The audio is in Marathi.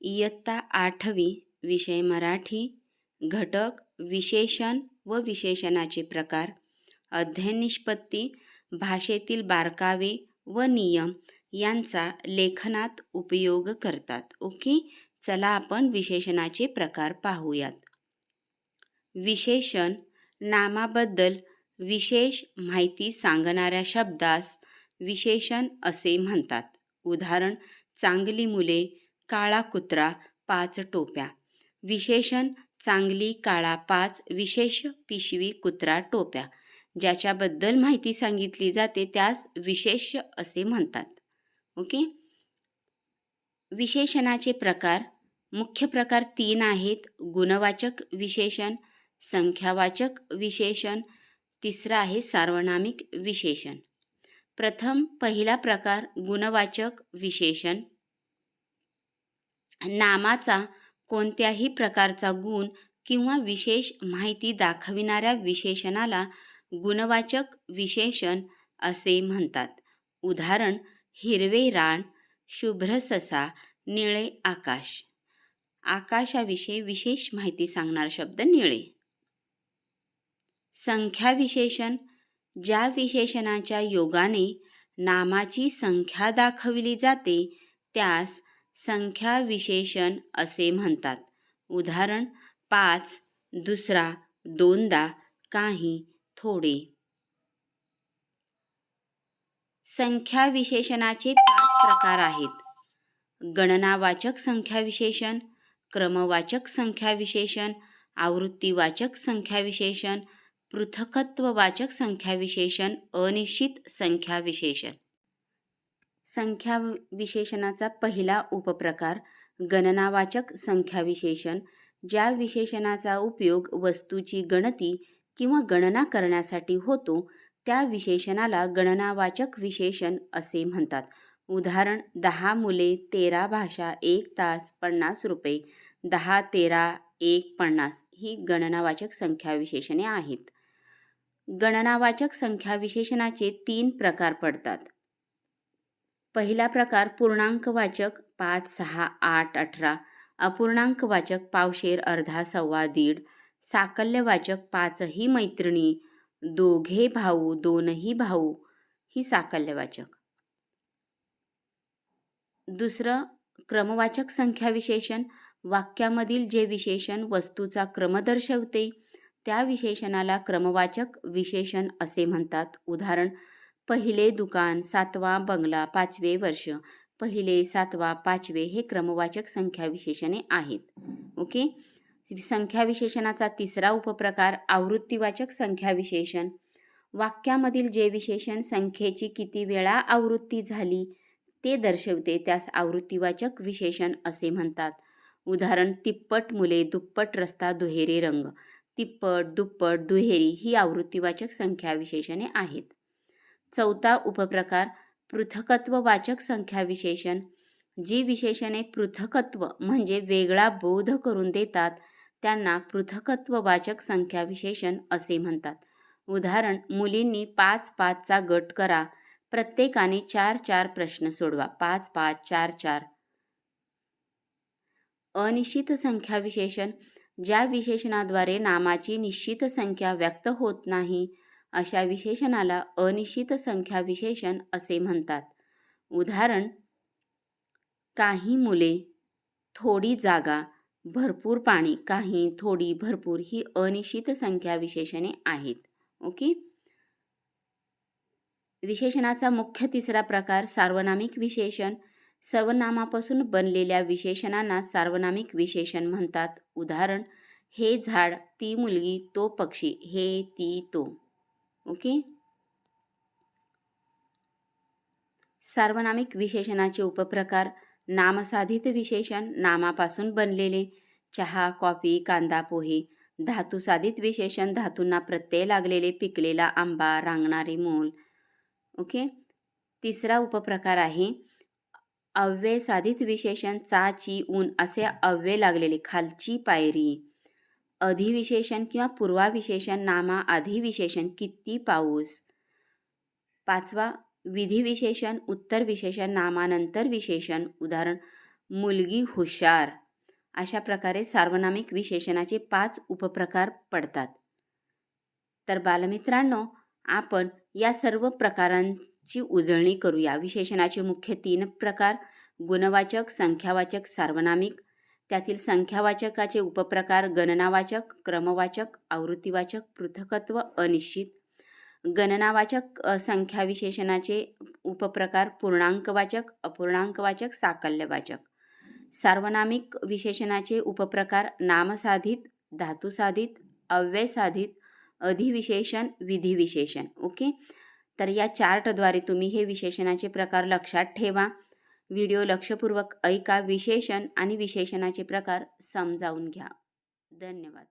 इयत्ता आठवी विषय मराठी घटक विशेषण व विशेषणाचे प्रकार अध्ययन निष्पत्ती भाषेतील बारकावे व नियम यांचा लेखनात उपयोग करतात. ओके? चला आपण विशेषणाचे प्रकार पाहूयात. विशेषण नामाबद्दल विशेष माहिती सांगणाऱ्या शब्दास विशेषण असे म्हणतात. उदाहरण चांगली मुले काळा कुत्रा पाच टोप्या. विशेषण चांगली काळा पाच विशेष पिशवी कुत्रा टोप्या. ज्याच्याबद्दल माहिती सांगितली जाते त्यास विशेष असे म्हणतात. ओके? विशेषणाचे प्रकार. मुख्य प्रकार तीन आहेत. गुणवाचक विशेषण संख्यावाचक विशेषण तिसरा आहे सार्वनामिक विशेषण. प्रथम पहिला प्रकार गुणवाचक विशेषण नामाचा कोणत्याही प्रकारचा गुण किंवा विशेष माहिती दाखविणाऱ्या विशेषणाला गुणवाचक विशेषण असे म्हणतात. उदाहरण हिरवे रान शुभ्र ससा निळे आकाश. आकाशाविषयी विशेष माहिती सांगणारा शब्द निळे. संख्या विशेषण ज्या विशेषणाच्या योगाने नामाची संख्या दाखविली जाते त्यास संख्या विशेषण असे म्हणतात. उदाहरण पाच दुसरा दोनदा काही थोडे. संख्या विशेषणाचे पाच प्रकार आहेत. गणनावाचक संख्या विशेषण क्रमवाचक संख्या विशेषण आवृत्तीवाचक संख्या विशेषण पृथकत्ववाचक संख्या विशेषण अनिश्चित संख्या विशेषण संख्या विशेषणाचा पहिला उपप्रकार गणनावाचक संख्या विशेषण ज्या विशेषणाचा उपयोग वस्तूची गणती किंवा गणना करण्यासाठी होतो त्या विशेषणाला गणनावाचक विशेषण असे म्हणतात. उदाहरण दहा मुले तेरा भाषा एक तास पन्नास रुपये. दहा तेरा एक पन्नास ही गणनावाचक संख्या विशेषणे आहेत. गणनावाचक संख्या विशेषणाचे तीन प्रकार पडतात. पहिला प्रकार पूर्णांकवाचक पाच सहा आठ अठरा. अपूर्णांकवाचक पावशेर अर्धा सव्वा दीड. साकल्यवाचक पाचही मैत्रिणी. दोघे भाऊ दोनही भाऊ. ही साकल्यवाचक दुसरं क्रमवाचक संख्या विशेषण. वाक्यामधील जे विशेषण वस्तूचा क्रम दर्शवते त्या विशेषणाला क्रमवाचक विशेषण असे म्हणतात. उदाहरण पहिले दुकान सातवा बंगला पाचवे वर्ष. पहिले सातवा पाचवे हे क्रमवाचक संख्या विशेषणे आहेत. ओके? संख्या विशेषणाचा तिसरा उपप्रकार आवृत्तीवाचक संख्या विशेषण. वाक्यामधील जे विशेषण संख्येची किती वेळा आवृत्ती झाली ते दर्शवते त्यास आवृत्तीवाचक विशेषण असे म्हणतात. उदाहरण तिप्पट मुले दुप्पट रस्ता दुहेरी रंग. तिप्पट दुप्पट दुहेरी ही आवृत्तीवाचक संख्या विशेषणे आहेत. चौथा उपप्रकार पृथकत्ववाचक संख्या विशेषण. जी विशेषणे पृथकत्व म्हणजे वेगळा बोध करून देतात त्यांना पृथकत्ववाचक संख्या विशेषण असे म्हणतात. उदाहरण मुलींनी पाच पाचचा गट करा. प्रत्येकाने चार चार प्रश्न सोडवा. पाच पाच चार चार. अनिश्चित संख्या विशेषण. ज्या विशेषणाद्वारे नामाची निश्चित संख्या व्यक्त होत नाही अशा विशेषणाला अनिश्चित संख्या विशेषण असे म्हणतात. उदाहरण काही मुले थोडी जागा भरपूर पाणी काही थोडी भरपूर ही अनिश्चित संख्या विशेषणे आहेत. ओके? विशेषणाचा मुख्य तिसरा प्रकार सार्वनामिक विशेषण. सर्वनामापासून बनलेल्या विशेषणांना सार्वनामिक विशेषण म्हणतात. उदाहरण हे झाड ती मुलगी तो पक्षी हे ती तो. ओके? सार्वनामिक विशेषणाचे उपप्रकार नामसाधित विशेषण नामापासून बनलेले. चहा कॉफी कांदा पोहे धातुसाधित विशेषण धातूंना प्रत्यय लागलेले पिकलेला आंबा रांगणारे मूल. ओके? तिसरा उपप्रकार आहे अव्यय साधित विशेषण चाची ऊन असे अव्यय लागलेले खालची पायरी. अधिविशेषण किंवा पूर्वाविशेषण नामा अधिविशेषण किती पाऊस? पाचवा विधिविशेषण उत्तर विशेषण नामानंतर विशेषण उदाहरण मुलगी हुशार. अशा प्रकारे सार्वनामिक विशेषणाचे पाच उपप्रकार पडतात. तर बालमित्रांनो आपण या सर्व प्रकारांची उजळणी करूया. विशेषणाचे मुख्य तीन प्रकार गुणवाचक संख्यावाचक सार्वनामिक त्यातील संख्यावाचकाचे उपप्रकार गणनावाचक क्रमवाचक आवृत्तीवाचक पृथकत्व अनिश्चित. गणनावाचक संख्याविशेषणाचे संख्या विशेषणाचे उपप्रकार पूर्णांकवाचक अपूर्णांकवाचक साकल्यवाचक. सार्वनामिक विशेषणाचे उपप्रकार नामसाधित धातुसाधित अव्ययसाधित अधिविशेषण विधिविशेषण. ओके? तर या चार्टद्वारे तुम्ही हे विशेषणाचे प्रकार लक्षात ठेवा. व्हिडिओ लक्षपूर्वक ऐका विशेषण आणि विशेषणाचे प्रकार समजावून घ्या. धन्यवाद.